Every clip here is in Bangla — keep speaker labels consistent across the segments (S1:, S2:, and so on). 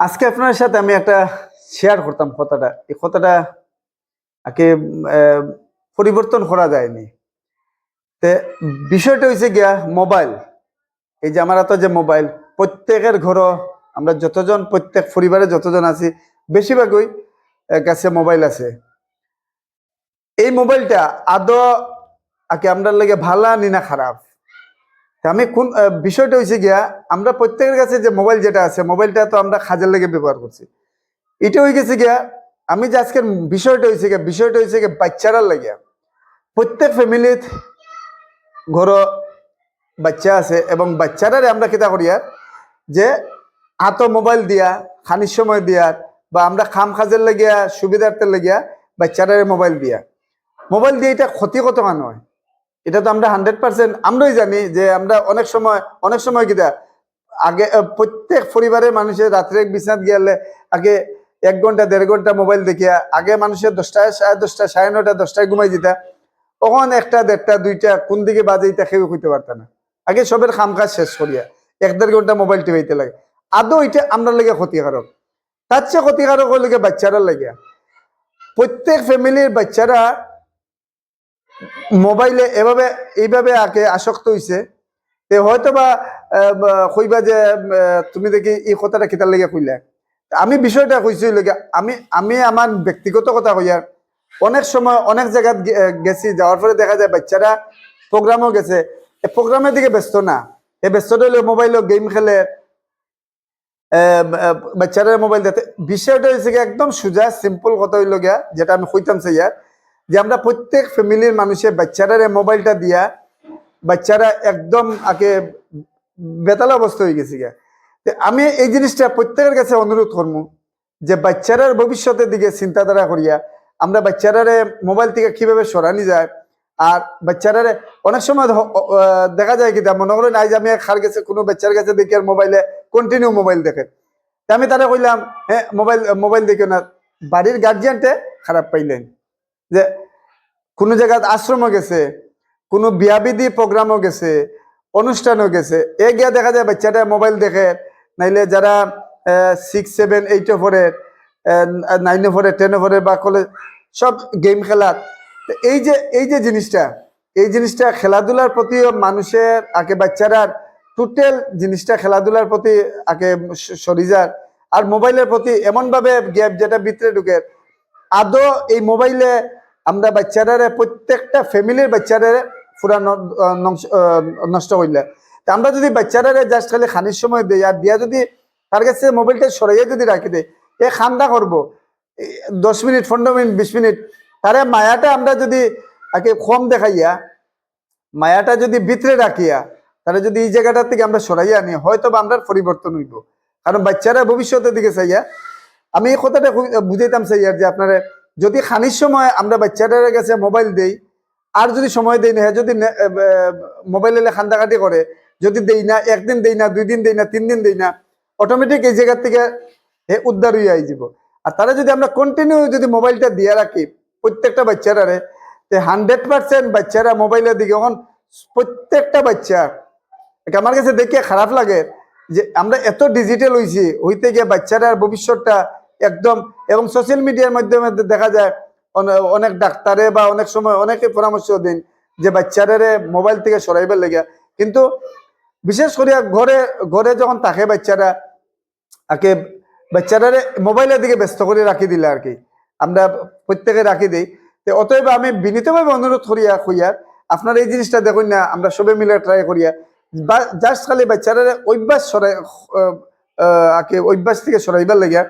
S1: আজকে আপনার সাথে আমি একটা শেয়ার করতাম কথাটা। এই কথাটা আহ, পরিবর্তন করা যায়নি। তে বিষয়টা হয়েছে গিয়া মোবাইল এই যে আমার হাতে যে মোবাইল প্রত্যেকের ঘরও আমরা যতজন প্রত্যেক পরিবারে যতজন আছি বেশিরভাগই কাছে মোবাইল আছে। এই মোবাইলটা আদৌ আগে আমরা লাগে ভালা নি না খারাপ? আমি কোন বিষয়টা হয়েছে গিয়া, আমরা প্রত্যেকের কাছে যে মোবাইল যেটা আছে, মোবাইলটা তো আমরা খাজের লেগে ব্যবহার করছি। এটা হয়ে গেছে গিয়া, আমি যে আজকের বিষয়টা হয়েছে গিয়া, বিষয়টা হয়েছে গিয়া বাচ্চারার লাগিয়া প্রত্যেক ফ্যামিলিত ঘর বাচ্চা আছে এবং বাচ্চারারে আমরা কিতা করিয়া যে হাতো মোবাইল দিয়া খানির সময় দিয়ার বা আমরা খাম খাজের লাগিয়া সুবিধার্থে লাগিয়া বাচ্চারারে মোবাইল দিয়া। মোবাইল দিয়ে এটা ক্ষতি কত নয়। এটা তো আমরা হান্ড্রেড পার্সেন্ট আমরাই জানি যে আমরা অনেক সময় অনেক সময় কিতা আগে প্রত্যেক পরিবারের মানুষের রাত্রে বিছনাত গিয়ালে আগে এক ঘণ্টা, দেড় ঘণ্টা মোবাইল দেখিয়া, আগে মানুষের দশটায় সাড়ে দশটা, সাড়ে নটা দশটায় ঘুমাই যেতা তখন একটা, দেড়টা, দুইটা, কোন দিকে বাজে এটা কেউ কইতে পারত না। আগে সবের কাম কাজ শেষ করিয়া, এক দেড় ঘণ্টা মোবাইল টিপাইতে লাগে। আদৌ এটা আমরা লাগে ক্ষতিকারক? তার চেয়ে ক্ষতিকারক হলে বাচ্চারা লাগিয়া প্রত্যেক ফ্যামিলির বাচ্চারা মোবাইলে এভাবে, এইভাবে আগে আসক্ত হইছে। তে হয়তো বা, কইবা যে তুমি দেখি এই কথাটা কিতার লেগে কইলা। আমি বিষয়টা কইছি লেগে আমি আমি আমার ব্যক্তিগত কথা কইয়ার অনেক সময় অনেক জায়গায় গেছি, যাওয়ার পরে দেখা যায় বাচ্চারা প্রোগ্রামও গেছে। প্রোগ্রামের দিকে ব্যস্ত না। এ ব্যস্ত হইলে মোবাইলও গেম খেলে। বাচ্চারা মোবাইল দেখতে, বিষয়টা হয়েছে একদম সোজা, সিম্পল কথা হইল গিয়া, যেটা আমি কইতাম ইয়ার যে আমরা প্রত্যেক ফ্যামিলির মানুষের বাচ্চারা মোবাইলটা দিয়া বাচ্চারা একদম আগে বেতাল অবস্থা হয়ে গেছে তে আমি এই জিনিসটা প্রত্যেকের কাছে অনুরোধ করব যে বাচ্চারার ভবিষ্যতের দিকে চিন্তাধারা করিয়া আমরা বাচ্চারারে মোবাইল থেকে কীভাবে সরানি যায় আর বাচ্চারারে অনেক সময় দেখা যায় কি মনে করেন, আজ আমি খার গেছে, কোনো বাচ্চার কাছে দেখি আর মোবাইলে কন্টিনিউ মোবাইল দেখে। আমি তারা কইলাম হ্যাঁ মোবাইল মোবাইল দেখিও না। বাড়ির গার্জিয়ানটে খারাপ পাইলেন। যে কোনো জায়গায় আশ্রমও গেছে, কোনো বিয়াবিধি প্রোগ্রামও গেছে, অনুষ্ঠানও গেছে, এ গিয়া দেখা যায় বাচ্চাটা মোবাইল দেখে, নাইলে যারা সিক্স সেভেন এইটে পড়ে নাইনে পড়ে টেনে পড়ে বা কলেজ সব গেম খেলার। এই যে এই যে জিনিসটা, এই জিনিসটা খেলাধুলার প্রতি মানুষের, আগে বাচ্চারা টোটাল জিনিসটা খেলাধুলার প্রতি আগে সরিজার আর মোবাইলের প্রতি এমনভাবে গ্যাপ যেটা ভিতরে ঢুকে, আদৌ এই মোবাইলে আমরা বাচ্চারা প্রত্যেকটা ফ্যামিলির বাচ্চারা পুরা নষ্ট করলে তা আমরা যদি বাচ্চারা জাস্ট খালি খানির সময় দেই, আর দিয়া যদি তার কাছে মোবাইলটা সরাইয়া যদি রাখি দেয় এ খান্দা করব। দশ মিনিট, পনেরো মিনিট, বিশ মিনিট, তারে মায়াটা আমরা যদি আগে কম দেখাইয়া, মায়াটা যদি ভিতরে রাখিয়া তাহলে যদি এই জায়গাটার থেকে আমরা সরাইয়া আনি হয়তো বা আমরা পরিবর্তন হইব। কারণ বাচ্চারা ভবিষ্যতের দিকে চাইয়া, আমি এই কথাটা বুঝাইতাম চাইয়ার যে আপনারা যদি খানির সময় আমরা বাচ্চাদের কাছে মোবাইল দেই, আর যদি সময় দেই না যদি মোবাইল এলে খান্দাকাটি করে, যদি দেই না, একদিন দেই না, দুই দিন দেই না, তিন দিন দেই না অটোমেটিক এই জায়গার থেকে হে উদ্ধার হয়ে আই যাব আর তারা যদি আমরা কন্টিনিউ যদি মোবাইলটা দিয়ে রাখি, প্রত্যেকটা বাচ্চারারে হান্ড্রেড পার্সেন্ট বাচ্চারা মোবাইলের দিকে এখন প্রত্যেকটা বাচ্চা আমার কাছে দেখে খারাপ লাগে যে আমরা এত ডিজিটাল হইছি, হইতে গিয়ে বাচ্চারার ভবিষ্যৎটা একদম, এবং সোশ্যাল মিডিয়ার মাধ্যমে দেখা যায় অনেক ডাক্তারে বা অনেক সময় অনেকে পরামর্শ দিন যে বাচ্চারে মোবাইল থেকে সরাইবার লেগে কিন্তু বিশেষ করে ঘরে ঘরে যখন থাকে বাচ্চারা আকে বাচ্চারারে মোবাইলের দিকে ব্যস্ত করে রাখি দিলে আর কি। আমরা প্রত্যেকে রাখি দিই। তো অতএব আমি বিনীতভাবে অনুরোধ করিয়া কইয়া, আপনার এই জিনিসটা দেখুন না, আমরা সবে মিলে ট্রাই করিয়া জাস্ট খালি বাচ্চারা অভ্যাস সরাই আকে অভ্যাস থেকে সরাইবার লাগিয়া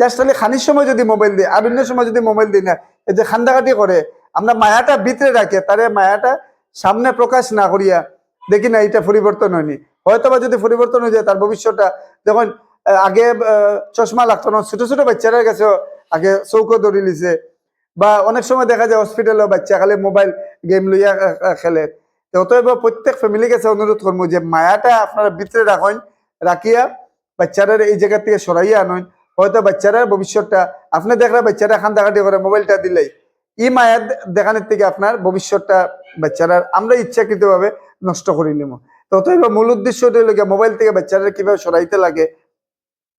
S1: জাস্ট খালি খানির সময় যদি মোবাইল দিই আর অন্য সময় যদি মোবাইল দিই না, এই যে খান্দাকাটি করে, আমরা মায়াটা ভিতরে রাখে, তারে মায়াটা সামনে প্রকাশ না করিয়া দেখি না এটা পরিবর্তন হয়নি। হয়তো বা যদি পরিবর্তন হয়ে যায়, তার ভবিষ্যৎটা যখন আগে চশমা লাগতো না, ছোট ছোট বাচ্চারা কাছে আগে চৌকো ধরে লিছে, বা অনেক সময় দেখা যায় হসপিটালে বাচ্চা খালি মোবাইল গেম লইয়া খেলে। অতএব প্রত্যেক ফ্যামিলি কাছে অনুরোধ করব যে মায়াটা আপনারা ভিতরে রাখেন, রাখিয়া বাচ্চারা এই জায়গা থেকে সরাইয়া আনেন। হয়তো বাচ্চারা ভবিষ্যৎটা, আপনি দেখলে বাচ্চারা খান্দাখাটি করে মোবাইলটা দিলেই। ই মায়া দে- দেখানোর থেকে আপনার ভবিষ্যৎটা বাচ্চারা, আমরা ইচ্ছাকৃতভাবে নষ্ট করে নিব। তো মূল উদ্দেশ্য হইল মোবাইল থেকে বাচ্চারা কীভাবে সরাইতে লাগে,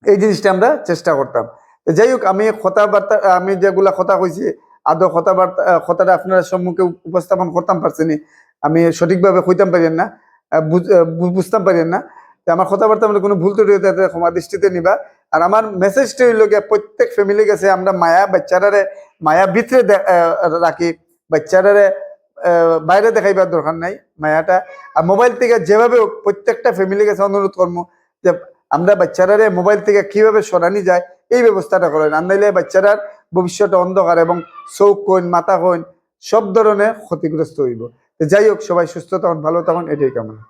S1: এই জিনিসটা আমরা চেষ্টা করতাম। যাই হোক, আমি কথাবার্তা, আমি যেগুলা কথা কইছি, আদৌ কথাবার্তা, কথাটা আপনারা সম্মুখে উপস্থাপন করতাম পারছিনি আমি সঠিকভাবে কইতাম পারেন না বুঝতাম পারেন না। আমার কথাবার্তা মানে কোনো ভুল ত্রুটি ক্ষমা দৃষ্টিতে নিবা। আর আমার মেসেজটা হইল গিয়ে প্রত্যেক ফ্যামিলি কাছে আমরা মায়া বাচ্চারারে, মায়া ভিতরে রাখি। বাচ্চারারে বাইরে দেখাইবার দরকার নাই মায়াটা। আর মোবাইল থেকে যেভাবে প্রত্যেকটা ফ্যামিলি কাছে অনুরোধ করব যে আমরা বাচ্চারারে মোবাইল থেকে কীভাবে সরানি যায়, এই ব্যবস্থাটা করেন। আর নাইলে বাচ্চারার ভবিষ্যৎ অন্ধকার এবং চোখ কইন, মাথা কইন, সব ধরনের ক্ষতিগ্রস্ত হইব। যাই হোক, সবাই সুস্থ তখন ভালো তখন এটাই কামনা।